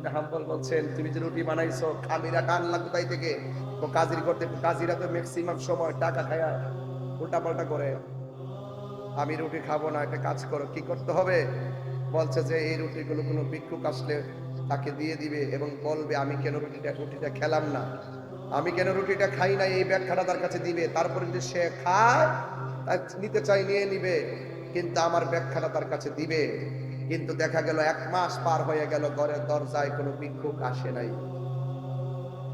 ইবনে হাম্বল বলছেন, তুমি যে রুটি বানাইছো, খামিরা টানলা কোথায় থেকে? তো কাজির করতে কাজিরা তো ম্যাক্সিমাম সময় টাকা খায়া উল্টা পাল্টা করে, আমি রুটি খাব না, একটা কাজ করো, কি করতে হবে? বলছে যে, এই রুটিগুলো কোনো ভিক্ষুক আসলে তাকে দিয়ে দিবে এবং বলবে, আমি কেন রুটিটা রুটিটা খেলাম না? আমি কেন রুটিটা খাই না এই ব্যাখ্যাটা তার কাছে দিবে। তারপরে যদি সে খায় নিতে চাই নিয়ে নিবে। কিন্তু আমার ব্যাখ্যাটা তার কাছে দিবে। কিন্তু দেখা গেল এক মাস পার হয়ে গেল, ঘরের দরজায় কোনো ভিক্ষুক আসে নাই।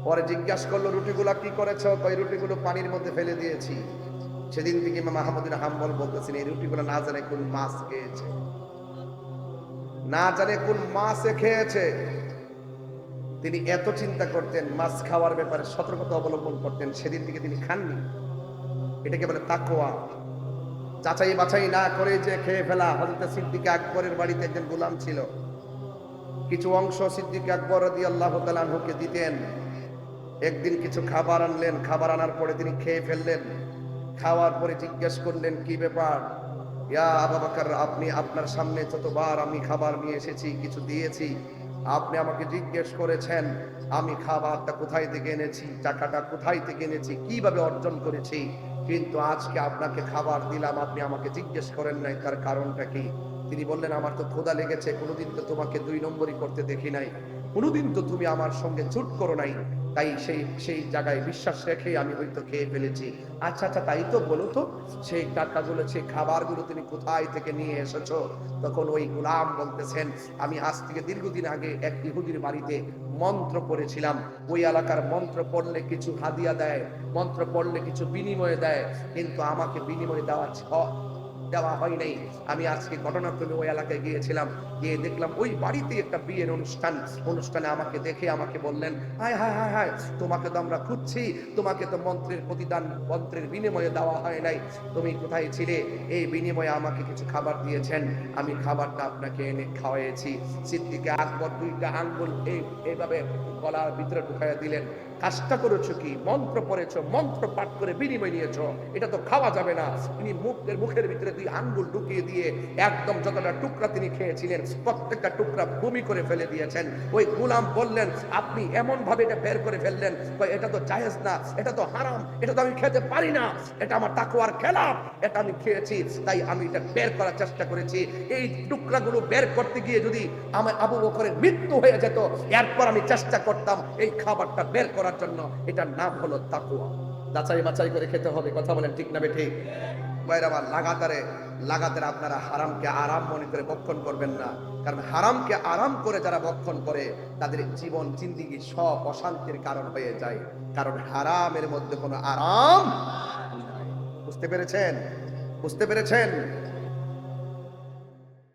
পরে জিজ্ঞাসা করল, রুটিগুলা কি করেছ? ওই রুটিগুলো পানির মধ্যে ফেলে দিয়েছি। সেদিন থেকে মাহমুদিন হাম্বল বলতেছেন, এই রুটিগুলো না জানে কোন মাছ খেয়েছে। না জানে কোন মাছে খেয়েছে। তিনি এত চিন্তা করতেন, মাছ খাওয়ার ব্যাপারে সতর্কতা অবলম্বন করতেন, সেদিন থেকে তিনি খাননি। এটাকে বলে তাকোয়া যাচাই বাছাই না করে যে খেয়ে ফেলা হজরত সিদ্দিক আকবরের বাড়িতে একজন গোলাম ছিল। কিছু অংশ সিদ্দিক আকবর রদি আল্লাহ তালাহুকে দিতেন। একদিন কিছু খাবার আনলেন, খাবার আনার পরে তিনি খেয়ে ফেললেন। খাওয়ার পরে জিজ্ঞেস করলেন, কি ব্যাপার? ইয়া আবু বকর, আপনি আপনার সামনে যতবার আমি খাবার নিয়ে এসেছি, কিছু দিয়েছি, আপনি আমাকে জিজ্ঞেস করেছেন, আমি খাবারটা কোথায় থেকে এনেছি, টাকাটা কোথায় থেকে এনেছি, কীভাবে অর্জন করেছি? কিন্তু আজকে আপনাকে খাবার দিলাম, আপনি আমাকে জিজ্ঞেস করেন নাই, তার কারণটা কি? তিনি বললেন, আমার তো খোদা লেগেছে, কোনোদিন তো তোমাকে দুই নম্বরই করতে দেখি নাই। কোনোদিন তো তুমি আমার সঙ্গে চুট করো নাই। তাই সেই সেই জায়গায় বিশ্বাস রেখে আমি হয়তো খেয়ে ফেলেছি। আচ্ছা আচ্ছা তাই তো বলো তো, সেই টাকাগুলো সেই খাবারগুলো তুমি কোথায় থেকে নিয়ে এসেছ? তখন ওই গোলাম বলতেছেন, আমি আজ থেকে দীর্ঘদিন আগে এক ইহুদির বাড়িতে মন্ত্র পড়েছিলাম। ওই এলাকার মন্ত্র পড়লে কিছু হাদিয়া দেয়, মন্ত্র পড়লে কিছু বিনিময়ে দেয়, কিন্তু আমাকে বিনিময়ে দেওয়া দেওয়া হয় নাই আমি আজকে ঘটনাক্রমে ওই এলাকায় গিয়েছিলাম, গিয়ে দেখলাম ওই বাড়িতে একটা বিয়ের অনুষ্ঠান। অনুষ্ঠানে আমাকে দেখে আমাকে বললেন, হায় হায় হায় হায়, তোমাকে তো আমরা খুঁজছি, তোমাকে তো মন্ত্রের প্রতিদান, মন্ত্রের বিনিময়ে দেওয়া হয় নাই। তুমি কোথায় ছিলে? এই বিনিময়ে আমাকে কিছু খাবার দিয়েছেন। আমি খাবারটা আপনাকে এনে খাওয়াইছি। সিদ্দিকে আকবর দুইটা আঙ্গুল এই এইভাবে গলার ভিতরে ঢুকাইয়া দিলেন। কাজটা করেছ কি? মন্ত্র পড়েছো, মন্ত্র পাঠ করে বিনিময় নিয়েছো। এটা তো খাওয়া যাবে না। তিনি মুখের মুখের ভিতরে দুই আঙ্গুল ঢুকিয়ে দিয়ে একদম যতটা টুকরা তিনি খেয়েছিলেন, প্রত্যেকটা টুকরা বমি করে ফেলে দিয়েছেন। ওই গুলাম বললেন, আপনি এমন ভাবে এটা বের করে ফেললেন। এটা তো জায়েজ না, এটা তো হারাম, এটা তো আমি খেতে পারি না। এটা আমার তাকুয়ার খেলাফ এটা আমি খেয়েছি, তাই আমি এটা বের করার চেষ্টা করেছি। এই টুকরাগুলো বের করতে গিয়ে যদি আমার আবু বকরের মৃত্যু হয়ে যেত, এরপর আমি চেষ্টা করতাম এই খাবারটা বের করার জন্য এটার নাম হলো তাকুয়া যাচাই বাছাই করে খেতে হবে, কথা বলেন ঠিক না ঠিক বাইরাবার লাগাতারে লাগাতারে আপনারা হারামকে আরাম মনে করে বক্ষণ করবেন না। কারণ হারামকে আরাম করে যারা বক্ষণ করে, তাদের জীবন, জিন্দিগি সব অশান্তির কারণ হয়ে যায়। কারণ হারামের মধ্যে কোনো আরাম। বুঝতে পেরেছেন? বুঝতে পেরেছেন?